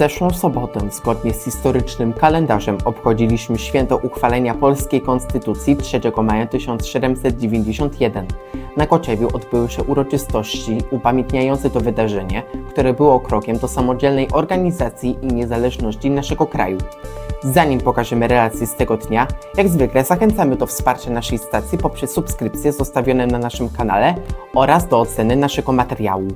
Zeszłą sobotę, zgodnie z historycznym kalendarzem, obchodziliśmy święto uchwalenia polskiej konstytucji 3 maja 1791. Na Kociewiu odbyły się uroczystości upamiętniające to wydarzenie, które było krokiem do samodzielnej organizacji i niezależności naszego kraju. Zanim pokażemy relacje z tego dnia, jak zwykle zachęcamy do wsparcia naszej stacji poprzez subskrypcje zostawione na naszym kanale oraz do oceny naszego materiału.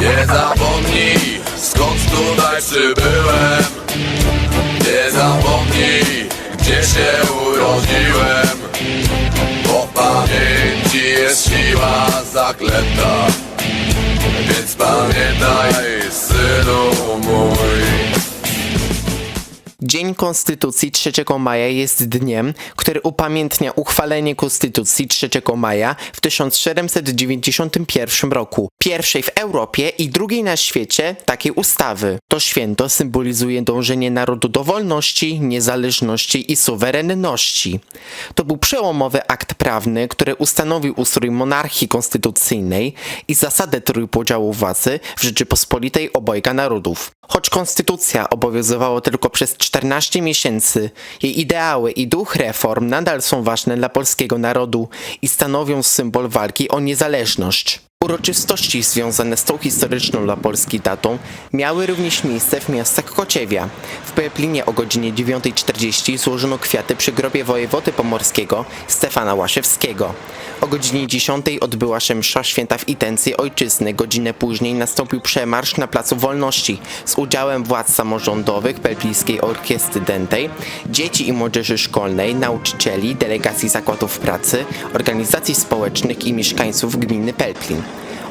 Nie zapomnij, skąd tutaj przybyłem Nie zapomnij, gdzie się urodziłem. Bo pamięci jest siła zaklęta. Więc pamiętaj, synu mój Dzień Konstytucji 3 maja jest dniem, który upamiętnia uchwalenie Konstytucji 3 maja w 1791 roku, pierwszej w Europie i drugiej na świecie takiej ustawy. To święto symbolizuje dążenie narodu do wolności, niezależności i suwerenności. To był przełomowy akt prawny, który ustanowił ustrój monarchii konstytucyjnej i zasadę trójpodziału władzy w Rzeczypospolitej obojga narodów. Choć konstytucja obowiązywała tylko przez 14 miesięcy, jej ideały i duch reform nadal są ważne dla polskiego narodu i stanowią symbol walki o niezależność. Uroczystości związane z tą historyczną dla Polski datą miały również miejsce w miastach Kociewia. W Peplinie o godzinie 9.40 złożono kwiaty przy grobie wojewody pomorskiego Stefana Łaszewskiego. O godzinie 10 odbyła się msza święta w intencji ojczyzny. Godzinę później nastąpił przemarsz na Placu Wolności z udziałem władz samorządowych Pelplińskiej Orkiestry Dętej, dzieci i młodzieży szkolnej, nauczycieli, delegacji zakładów pracy, organizacji społecznych i mieszkańców gminy Pelplin.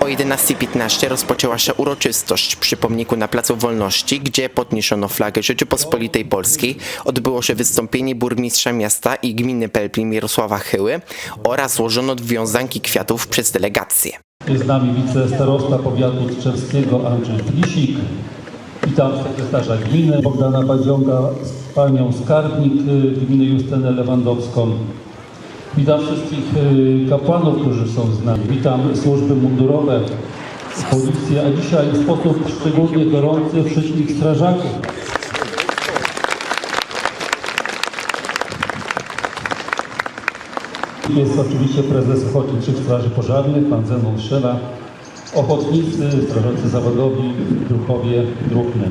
O 11.15 rozpoczęła się uroczystość przy pomniku na Placu Wolności, gdzie podniesiono flagę Rzeczypospolitej Polskiej. Odbyło się wystąpienie burmistrza miasta i gminy Pelplin Mirosława Chyły oraz złożono wiązanki kwiatów przez delegację. Jest z nami wicestarosta powiatu tczewskiego Andrzej Plisik. Witam sekretarza gminy Bogdana Badzionga, panią skarbnik y, gminy Justynę Lewandowską. Witam wszystkich y, kapłanów, którzy są z nami. Witam służby mundurowe, policję, a dzisiaj w sposób szczególnie gorący wszystkich strażaków. Jest oczywiście prezes Ochotniczych Straży Pożarnych, pan Zenon Szela, ochotnicy, strażacy zawodowi, druhowie, druhny.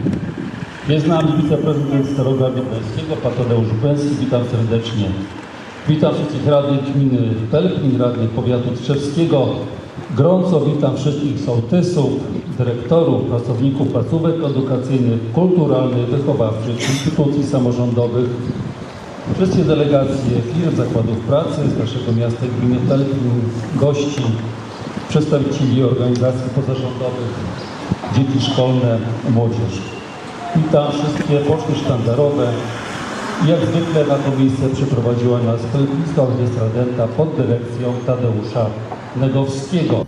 Jest z nami wiceprezydent Starogardu Gdańskiego, pan Tadeusz Bęski, witam serdecznie. Witam wszystkich radnych gminy Pelplin, radnych powiatu tczewskiego. Gorąco witam wszystkich sołtysów, dyrektorów, pracowników placówek edukacyjnych, kulturalnych, wychowawczych, instytucji samorządowych, Wszystkie delegacje firm, zakładów pracy z naszego miasta gminy Pelplin, gości, przedstawicieli organizacji pozarządowych, dzieci szkolne, młodzież. Witam wszystkie poczty sztandarowe. Jak zwykle na to miejsce przyprowadziła nas Pelplińska Orkiestra Denta pod dyrekcją Tadeusza Negowskiego.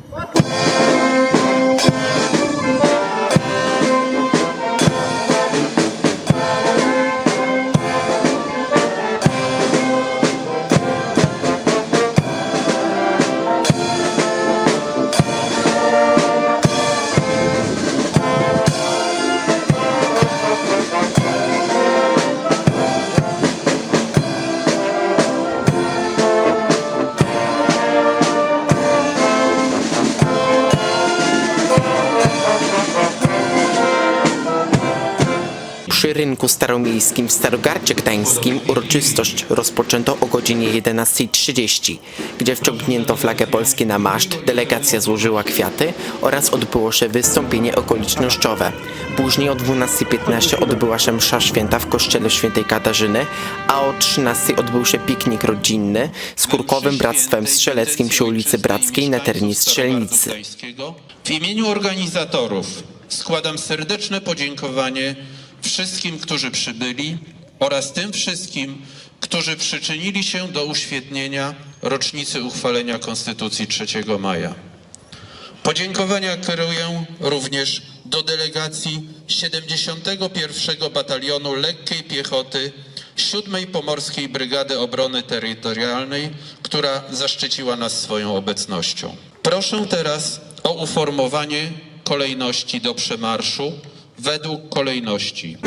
Przy rynku staromiejskim w Starogardzie Gdańskim uroczystość rozpoczęto o godzinie 11.30, gdzie wciągnięto flagę Polski na maszt, delegacja złożyła kwiaty oraz odbyło się wystąpienie okolicznościowe. Później o 12.15 odbyła się msza święta w kościele świętej Katarzyny, a o 13.00 odbył się piknik rodzinny z Kurkowym Bractwem Strzeleckim przy ulicy Brackiej na terenie Strzelnicy. W imieniu organizatorów składam serdeczne podziękowanie wszystkim, którzy przybyli oraz tym wszystkim, którzy przyczynili się do uświetnienia rocznicy uchwalenia Konstytucji 3 maja. Podziękowania kieruję również do delegacji 71. Batalionu Lekkiej Piechoty 7. Pomorskiej Brygady Obrony Terytorialnej, która zaszczyciła nas swoją obecnością. Proszę teraz o uformowanie kolejności do przemarszu według kolejności.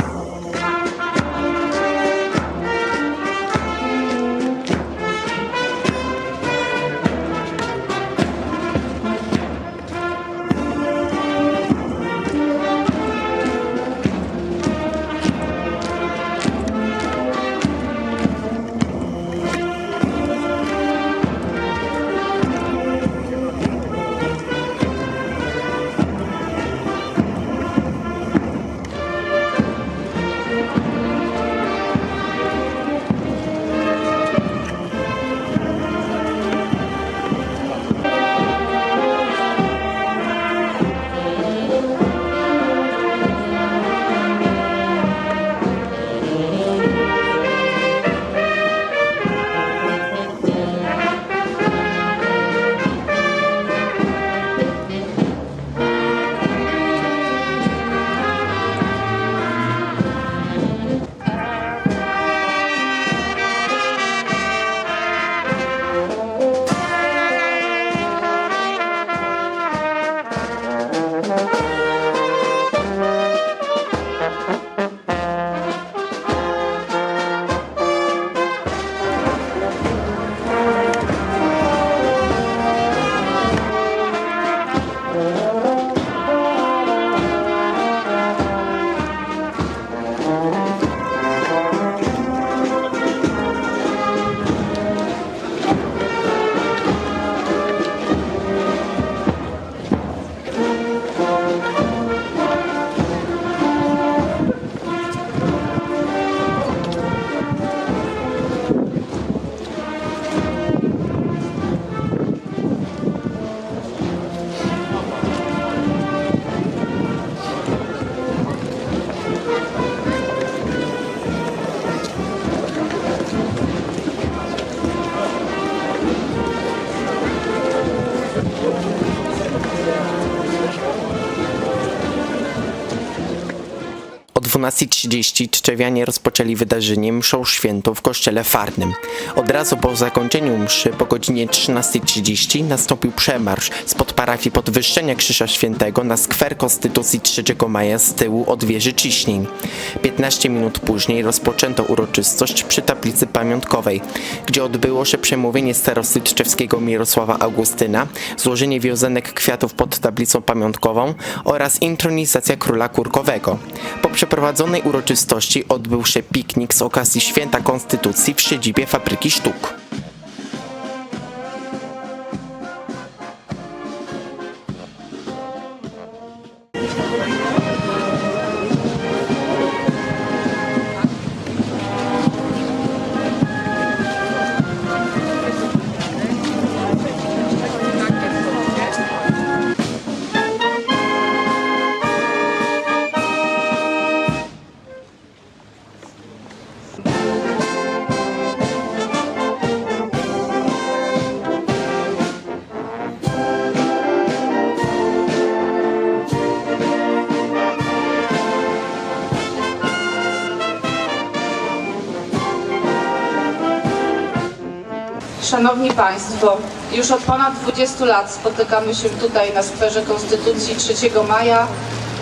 12.30 Tczewianie rozpoczęli wydarzenie mszą świętą w kościele farnym. Od razu po zakończeniu mszy po godzinie 13.30 nastąpił przemarsz spod parafii Podwyższenia Krzyża Świętego na skwer Konstytucji 3 maja z tyłu od wieży Ciśnień. 15 minut później rozpoczęto uroczystość przy tablicy pamiątkowej, gdzie odbyło się przemówienie starosty tczewskiego Mirosława Augustyna, złożenie wiązanek kwiatów pod tablicą pamiątkową oraz intronizacja króla kurkowego. Po przeprowadzonej uroczystości odbył się piknik z okazji Święta Konstytucji w siedzibie Fabryki Sztuk. Szanowni Państwo, już od ponad 20 lat spotykamy się tutaj na skwerze Konstytucji 3 maja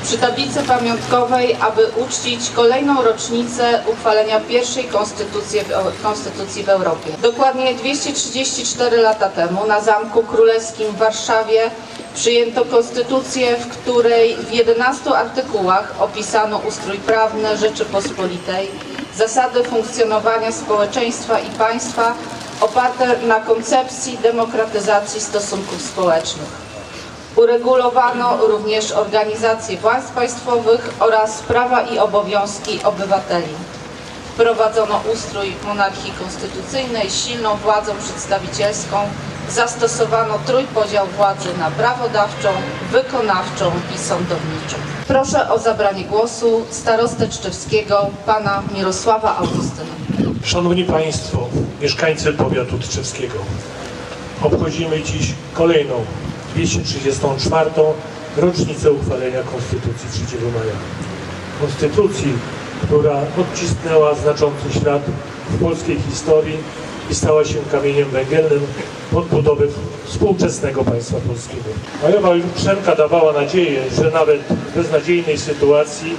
przy tablicy pamiątkowej, aby uczcić kolejną rocznicę uchwalenia pierwszej konstytucji konstytucji w Europie. Dokładnie 234 lata temu na Zamku Królewskim w Warszawie przyjęto konstytucję, w której w 11 artykułach opisano ustrój prawny Rzeczypospolitej, zasady funkcjonowania społeczeństwa i państwa oparte na koncepcji demokratyzacji stosunków społecznych. Uregulowano również organizację państw państwowych oraz prawa i obowiązki obywateli. Wprowadzono ustrój monarchii konstytucyjnej silną władzą przedstawicielską. Zastosowano trójpodział władzy na prawodawczą, wykonawczą i sądowniczą. Proszę o zabranie głosu starostę Czczewskiego, pana Mirosława Augustyna. Szanowni Państwo, mieszkańcy powiatu tczewskiego, obchodzimy dziś kolejną 234. rocznicę uchwalenia Konstytucji 3 maja. Konstytucji, która odcisnęła znaczący ślad w polskiej historii i stała się kamieniem węgielnym podbudowy współczesnego państwa polskiego. Majowa Jutrzenka dawała nadzieję, że nawet w beznadziejnej sytuacji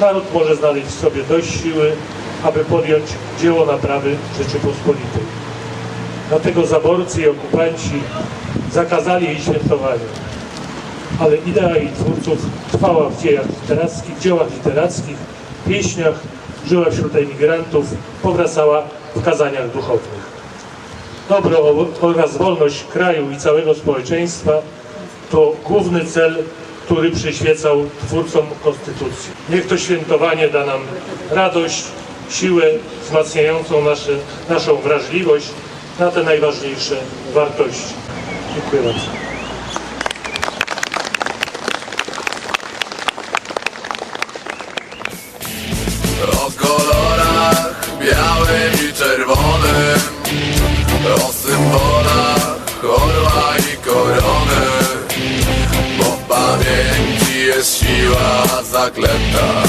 naród może znaleźć w sobie dość siły, aby podjąć dzieło naprawy Rzeczypospolitej. Dlatego zaborcy i okupanci zakazali jej świętowania. Ale idea jej twórców trwała w dziejach literackich, dziełach literackich, pieśniach, żyła wśród emigrantów, powracała w kazaniach duchownych. Dobro oraz wolność kraju i całego społeczeństwa to główny cel, który przyświecał twórcom Konstytucji. Niech to świętowanie da nam radość, siłę wzmacniającą nasze, naszą wrażliwość na te najważniejsze wartości. Dziękuję bardzo. Kolorach i symbolach i korony pamięci jest siła zaklęta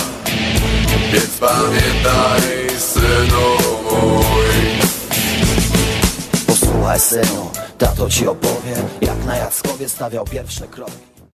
synu, tato ci opowie Jak na Jackowie stawiał pierwsze kroki